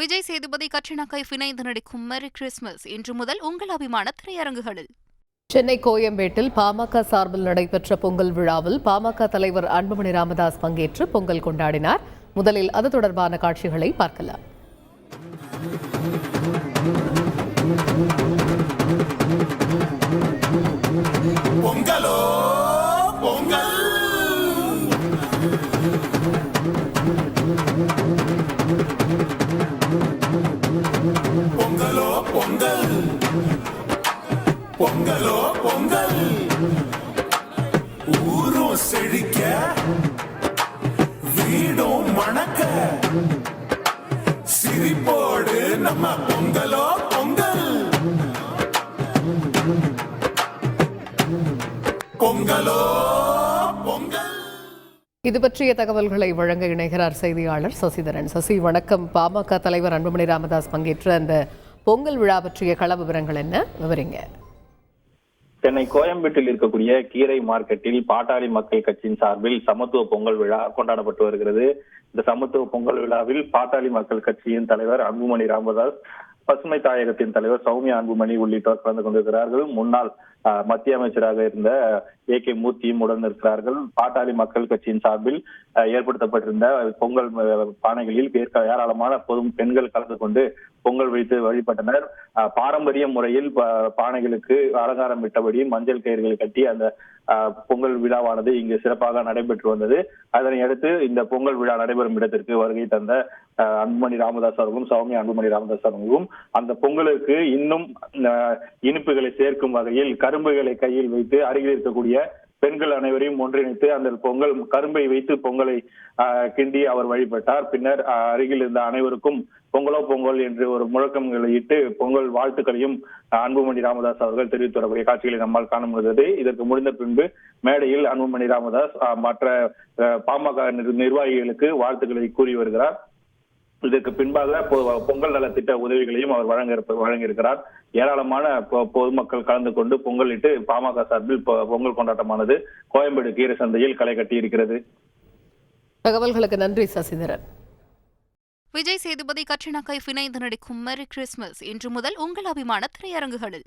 விஜய் சேதுபதி கட்ரினா கைஃப் இணைந்து நடிக்கும் மெரி கிறிஸ்மஸ் இன்று முதல் உங்கள் அபிமான திரையரங்குகளில். சென்னை கோயம்பேட்டில் பாமக சார்பில் நடைபெற்ற பொங்கல் விழாவில் பாமக தலைவர் அன்புமணி ராமதாஸ் பங்கேற்று பொங்கல் கொண்டாடினார். முதலில் அது தொடர்பான காட்சிகளை பார்க்கலாம். பொங்கலோ பொங்கல். பொங்கலோ பொங்கல். பொங்கலோ பொங்கல் ஊரும் செழிக்க வீடும் மணக்க சிரிப்போடு நம்ம பொங்கலோ பொங்கல் பொங்கலோ பொங்கல் இது பற்றிய தகவல்களை வழங்க இணைகிறார் செய்தியாளர் சசிதரன். சசி வணக்கம். பாமக தலைவர் அன்புமணி ராமதாஸ் பங்கேற்ற அந்த பொங்கல் விழா பற்றிய கள விவரங்கள் என்ன? விவரிங்க. சென்னை கோயம்பேட்டில் இருக்கக்கூடிய கீரை மார்க்கெட்டில் பாட்டாளி மக்கள் கட்சியின் சார்பில் சமத்துவ பொங்கல் விழா கொண்டாடப்பட்டு வருகிறது. இந்த சமத்துவ பொங்கல் விழாவில் பாட்டாளி மக்கள் கட்சியின் தலைவர் அன்புமணி ராமதாஸ் பசுமை தாயகத்தின் தலைவர் சௌமியா அன்புமணி உள்ளிட்டோர் கலந்து கொண்டிருக்கிறார்கள். முன்னாள் மத்திய அமைச்சராக இருந்த ஏ. கே. மூர்த்தியும் உடன் இருக்கிறார்கள். பாட்டாளி மக்கள் கட்சியின் சார்பில் ஏற்படுத்தப்பட்டிருந்த பொங்கல் பானைகளில் ஏராளமான பொது பெண்கள் கலந்து கொண்டு பொங்கல் வைத்து வழிபட்டனர். பாரம்பரிய முறையில் ப- பானைகளுக்கு அலங்காரம் விட்டபடி மஞ்சள் கயிறுகளை கட்டி அந்த பொங்கல் விழாவானது இங்கு சிறப்பாக நடைபெற்று வந்தது. அதனை அடுத்து இந்த பொங்கல் விழா நடைபெறும் இடத்திற்கு வருகை தந்த அன்புமணி ராமதாஸ் அவர்களும் சௌமியா அன்புமணி ராமதாஸ் அவர்களும் அந்த பொங்கலுக்கு இன்னும் இனிப்புகளை சேர்க்கும் வகையில் கரும்புகளை கையில் வைத்து அருகில் இருக்கக்கூடிய பெண்கள் அனைவரையும் ஒன்றிணைத்து அந்த பொங்கல் கரும்பை வைத்து பொங்கலை கிண்டி அவர் வழிபட்டார். பின்னர் அருகில் இருந்த அனைவருக்கும் பொங்கலோ பொங்கல் என்று ஒரு முழக்கங்களை இட்டு பொங்கல் வாழ்த்துக்களையும் அஹ், அன்புமணி ராமதாஸ் அவர்கள் தெரிவித்து வரக்கூடிய காட்சிகளை நம்மால் காண முடிந்தது. இதற்கு முடிந்த பின்பு மேடையில் அன்புமணி ராமதாஸ் மற்ற பாமக நிர்வாகிகளுக்கு வாழ்த்துக்களை கூறி வருகிறார். இதற்கு பின்பாக பொங்கல் நலத்திட்ட உதவிகளையும் அவர் வழங்க வழங்கியிருக்கிறார். ஏராளமான பொ- பொதுமக்கள் கலந்து கொண்டு பொங்கலிட்டு பாமக சார்பில் பொ- பொங்கல் கொண்டாட்டமானது கோயம்பேடு கீரை சந்தையில் களை கட்டியிருக்கிறது தகவல்களுக்கு நன்றி சசிதரன். விஜய் சேதுபதி கட்ரினா கைஃப் இணைந்து நடிக்கும் மெரி கிறிஸ்மஸ் இன்று முதல் உங்கள் அபிமான திரையரங்குகளில்.